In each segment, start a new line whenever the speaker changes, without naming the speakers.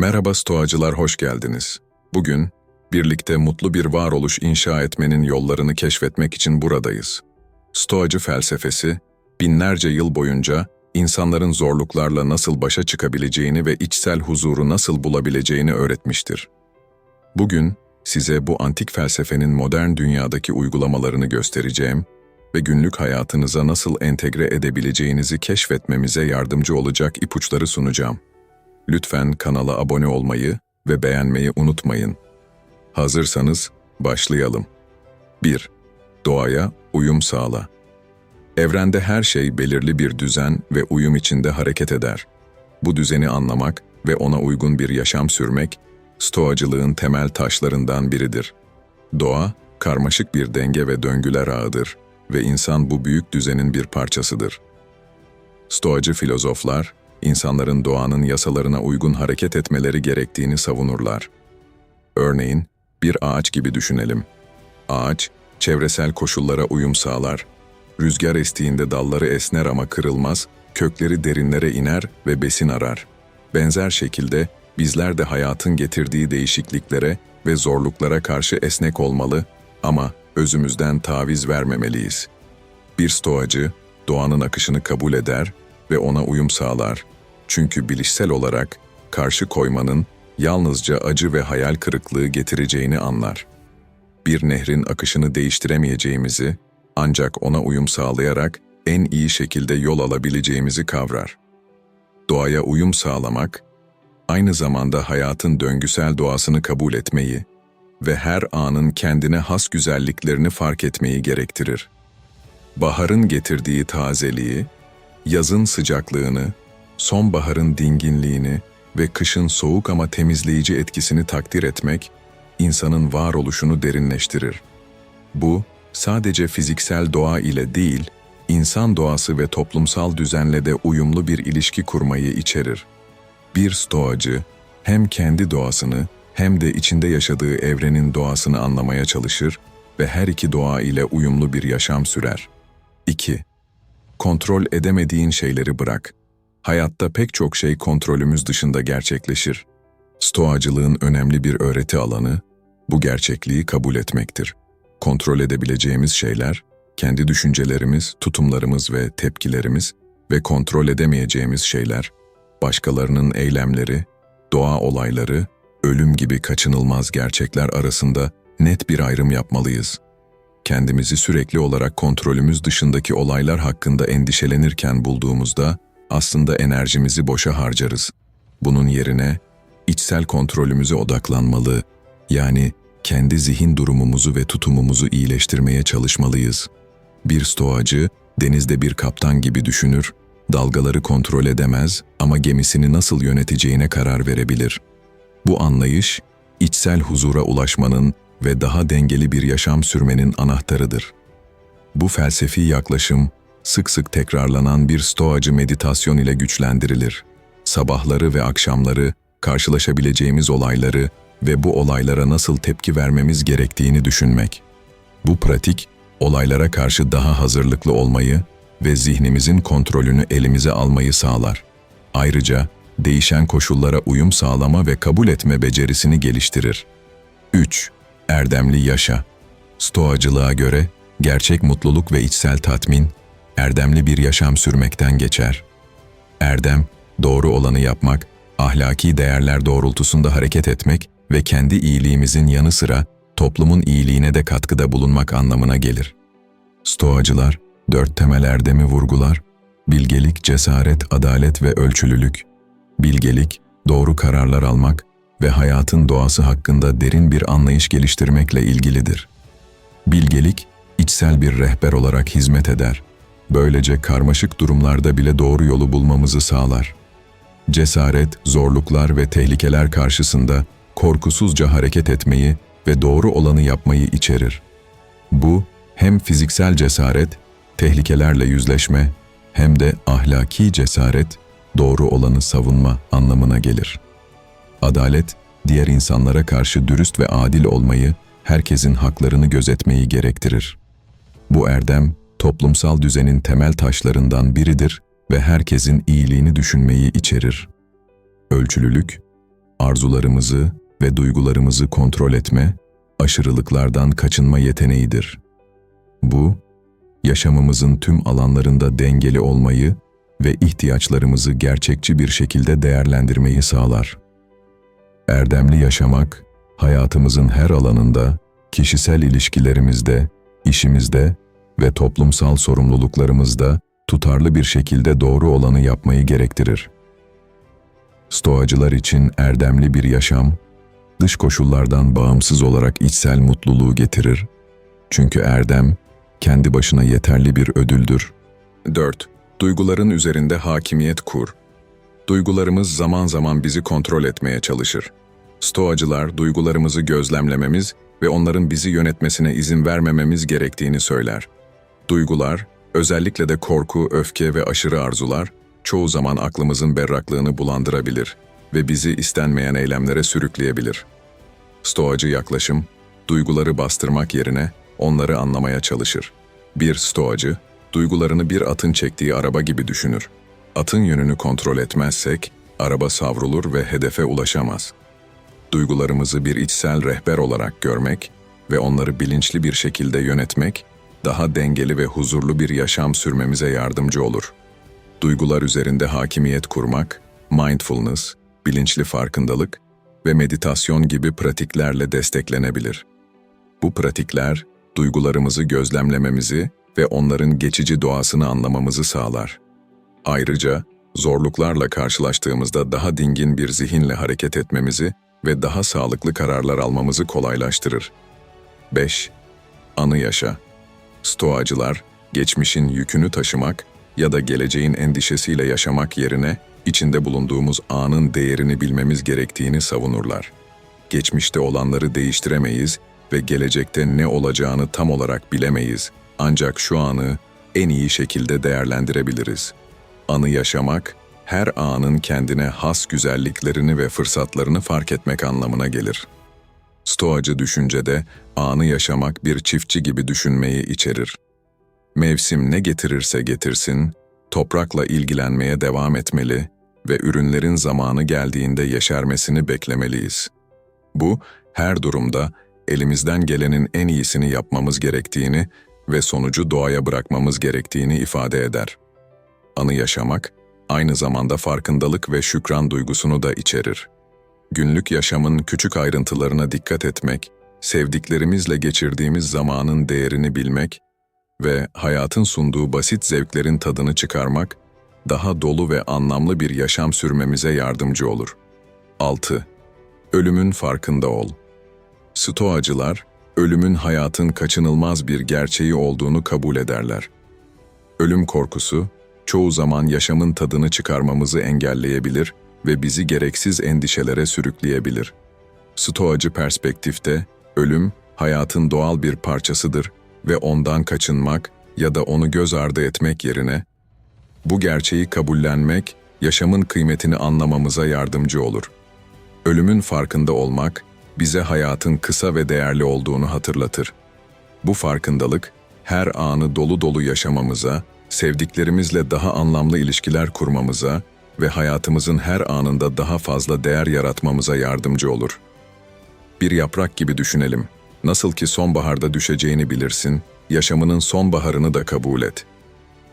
Merhaba Stoacılar, hoş geldiniz. Bugün, birlikte mutlu bir varoluş inşa etmenin yollarını keşfetmek için buradayız. Stoacı felsefesi, binlerce yıl boyunca insanların zorluklarla nasıl başa çıkabileceğini ve içsel huzuru nasıl bulabileceğini öğretmiştir. Bugün, size bu antik felsefenin modern dünyadaki uygulamalarını göstereceğim ve günlük hayatınıza nasıl entegre edebileceğinizi keşfetmemize yardımcı olacak ipuçları sunacağım. Lütfen kanala abone olmayı ve beğenmeyi unutmayın. Hazırsanız başlayalım. 1. Doğaya uyum sağla. Evrende her şey belirli bir düzen ve uyum içinde hareket eder. Bu düzeni anlamak ve ona uygun bir yaşam sürmek, stoacılığın temel taşlarından biridir. Doğa, karmaşık bir denge ve döngüler ağıdır ve insan bu büyük düzenin bir parçasıdır. Stoacı filozoflar, insanların doğanın yasalarına uygun hareket etmeleri gerektiğini savunurlar. Örneğin, bir ağaç gibi düşünelim. Ağaç, çevresel koşullara uyum sağlar. Rüzgar estiğinde dalları esner ama kırılmaz, kökleri derinlere iner ve besin arar. Benzer şekilde bizler de hayatın getirdiği değişikliklere ve zorluklara karşı esnek olmalı ama özümüzden taviz vermemeliyiz. Bir stoacı, doğanın akışını kabul eder ve ona uyum sağlar. Çünkü bilişsel olarak karşı koymanın yalnızca acı ve hayal kırıklığı getireceğini anlar. Bir nehrin akışını değiştiremeyeceğimizi, ancak ona uyum sağlayarak en iyi şekilde yol alabileceğimizi kavrar. Doğaya uyum sağlamak, aynı zamanda hayatın döngüsel doğasını kabul etmeyi ve her anın kendine has güzelliklerini fark etmeyi gerektirir. Baharın getirdiği tazeliği, yazın sıcaklığını, sonbaharın dinginliğini ve kışın soğuk ama temizleyici etkisini takdir etmek, insanın varoluşunu derinleştirir. Bu, sadece fiziksel doğa ile değil, insan doğası ve toplumsal düzenle de uyumlu bir ilişki kurmayı içerir. Bir stoacı, hem kendi doğasını hem de içinde yaşadığı evrenin doğasını anlamaya çalışır ve her iki doğa ile uyumlu bir yaşam sürer. 2. Kontrol edemediğin şeyleri bırak. Hayatta pek çok şey kontrolümüz dışında gerçekleşir. Stoacılığın önemli bir öğreti alanı, bu gerçekliği kabul etmektir. Kontrol edebileceğimiz şeyler, kendi düşüncelerimiz, tutumlarımız ve tepkilerimiz ve kontrol edemeyeceğimiz şeyler, başkalarının eylemleri, doğa olayları, ölüm gibi kaçınılmaz gerçekler arasında net bir ayrım yapmalıyız. Kendimizi sürekli olarak kontrolümüz dışındaki olaylar hakkında endişelenirken bulduğumuzda aslında enerjimizi boşa harcarız. Bunun yerine içsel kontrolümüze odaklanmalı, yani kendi zihin durumumuzu ve tutumumuzu iyileştirmeye çalışmalıyız. Bir stoacı, denizde bir kaptan gibi düşünür, dalgaları kontrol edemez ama gemisini nasıl yöneteceğine karar verebilir. Bu anlayış, içsel huzura ulaşmanın ve daha dengeli bir yaşam sürmenin anahtarıdır. Bu felsefi yaklaşım, sık sık tekrarlanan bir stoacı meditasyon ile güçlendirilir. Sabahları ve akşamları, karşılaşabileceğimiz olayları ve bu olaylara nasıl tepki vermemiz gerektiğini düşünmek. Bu pratik, olaylara karşı daha hazırlıklı olmayı ve zihnimizin kontrolünü elimize almayı sağlar. Ayrıca, değişen koşullara uyum sağlama ve kabul etme becerisini geliştirir. 3. Erdemli yaşa. Stoacılığa göre gerçek mutluluk ve içsel tatmin erdemli bir yaşam sürmekten geçer. Erdem, doğru olanı yapmak, ahlaki değerler doğrultusunda hareket etmek ve kendi iyiliğimizin yanı sıra toplumun iyiliğine de katkıda bulunmak anlamına gelir. Stoacılar dört temel erdemi vurgular, bilgelik, cesaret, adalet ve ölçülülük. Bilgelik, doğru kararlar almak ve hayatın doğası hakkında derin bir anlayış geliştirmekle ilgilidir. Bilgelik, içsel bir rehber olarak hizmet eder. Böylece karmaşık durumlarda bile doğru yolu bulmamızı sağlar. Cesaret, zorluklar ve tehlikeler karşısında korkusuzca hareket etmeyi ve doğru olanı yapmayı içerir. Bu, hem fiziksel cesaret, tehlikelerle yüzleşme, hem de ahlaki cesaret, doğru olanı savunma anlamına gelir. Adalet, diğer insanlara karşı dürüst ve adil olmayı, herkesin haklarını gözetmeyi gerektirir. Bu erdem, toplumsal düzenin temel taşlarından biridir ve herkesin iyiliğini düşünmeyi içerir. Ölçülülük, arzularımızı ve duygularımızı kontrol etme, aşırılıklardan kaçınma yeteneğidir. Bu, yaşamımızın tüm alanlarında dengeli olmayı ve ihtiyaçlarımızı gerçekçi bir şekilde değerlendirmeyi sağlar. Erdemli yaşamak, hayatımızın her alanında, kişisel ilişkilerimizde, işimizde ve toplumsal sorumluluklarımızda tutarlı bir şekilde doğru olanı yapmayı gerektirir. Stoacılar için erdemli bir yaşam, dış koşullardan bağımsız olarak içsel mutluluğu getirir. Çünkü erdem, kendi başına yeterli bir ödüldür. 4. Duyguların üzerinde hakimiyet kur. Duygularımız zaman zaman bizi kontrol etmeye çalışır. Stoacılar duygularımızı gözlemlememiz ve onların bizi yönetmesine izin vermememiz gerektiğini söyler. Duygular, özellikle de korku, öfke ve aşırı arzular, çoğu zaman aklımızın berraklığını bulandırabilir ve bizi istenmeyen eylemlere sürükleyebilir. Stoacı yaklaşım, duyguları bastırmak yerine onları anlamaya çalışır. Bir stoacı, duygularını bir atın çektiği araba gibi düşünür. Atın yönünü kontrol etmezsek, araba savrulur ve hedefe ulaşamaz. Duygularımızı bir içsel rehber olarak görmek ve onları bilinçli bir şekilde yönetmek, daha dengeli ve huzurlu bir yaşam sürmemize yardımcı olur. Duygular üzerinde hakimiyet kurmak, mindfulness, bilinçli farkındalık ve meditasyon gibi pratiklerle desteklenebilir. Bu pratikler, duygularımızı gözlemlememizi ve onların geçici doğasını anlamamızı sağlar. Ayrıca, zorluklarla karşılaştığımızda daha dingin bir zihinle hareket etmemizi ve daha sağlıklı kararlar almamızı kolaylaştırır. 5. Anı yaşa. Stoacılar, geçmişin yükünü taşımak ya da geleceğin endişesiyle yaşamak yerine içinde bulunduğumuz anın değerini bilmemiz gerektiğini savunurlar. Geçmişte olanları değiştiremeyiz ve gelecekte ne olacağını tam olarak bilemeyiz. Ancak şu anı en iyi şekilde değerlendirebiliriz. Anı yaşamak, her anın kendine has güzelliklerini ve fırsatlarını fark etmek anlamına gelir. Stoacı düşüncede anı yaşamak bir çiftçi gibi düşünmeyi içerir. Mevsim ne getirirse getirsin, toprakla ilgilenmeye devam etmeli ve ürünlerin zamanı geldiğinde yeşermesini beklemeliyiz. Bu, her durumda elimizden gelenin en iyisini yapmamız gerektiğini ve sonucu doğaya bırakmamız gerektiğini ifade eder. Anı yaşamak, aynı zamanda farkındalık ve şükran duygusunu da içerir. Günlük yaşamın küçük ayrıntılarına dikkat etmek, sevdiklerimizle geçirdiğimiz zamanın değerini bilmek ve hayatın sunduğu basit zevklerin tadını çıkarmak, daha dolu ve anlamlı bir yaşam sürmemize yardımcı olur. 6. Ölümün farkında ol. Stoacılar, ölümün hayatın kaçınılmaz bir gerçeği olduğunu kabul ederler. Ölüm korkusu, çoğu zaman yaşamın tadını çıkarmamızı engelleyebilir ve bizi gereksiz endişelere sürükleyebilir. Stoacı perspektifte, ölüm, hayatın doğal bir parçasıdır ve ondan kaçınmak ya da onu göz ardı etmek yerine, bu gerçeği kabullenmek, yaşamın kıymetini anlamamıza yardımcı olur. Ölümün farkında olmak, bize hayatın kısa ve değerli olduğunu hatırlatır. Bu farkındalık, her anı dolu dolu yaşamamıza, sevdiklerimizle daha anlamlı ilişkiler kurmamıza ve hayatımızın her anında daha fazla değer yaratmamıza yardımcı olur. Bir yaprak gibi düşünelim. Nasıl ki sonbaharda düşeceğini bilirsin, yaşamının sonbaharını da kabul et.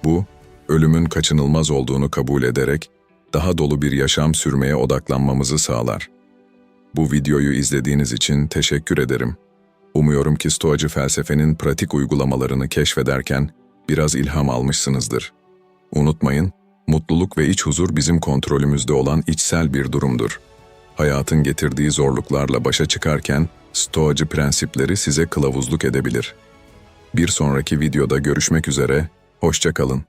Bu, ölümün kaçınılmaz olduğunu kabul ederek, daha dolu bir yaşam sürmeye odaklanmamızı sağlar. Bu videoyu izlediğiniz için teşekkür ederim. Umuyorum ki Stoacı felsefenin pratik uygulamalarını keşfederken biraz ilham almışsınızdır. Unutmayın, mutluluk ve iç huzur bizim kontrolümüzde olan içsel bir durumdur. Hayatın getirdiği zorluklarla başa çıkarken Stoacı prensipleri size kılavuzluk edebilir. Bir sonraki videoda görüşmek üzere, hoşça kalın.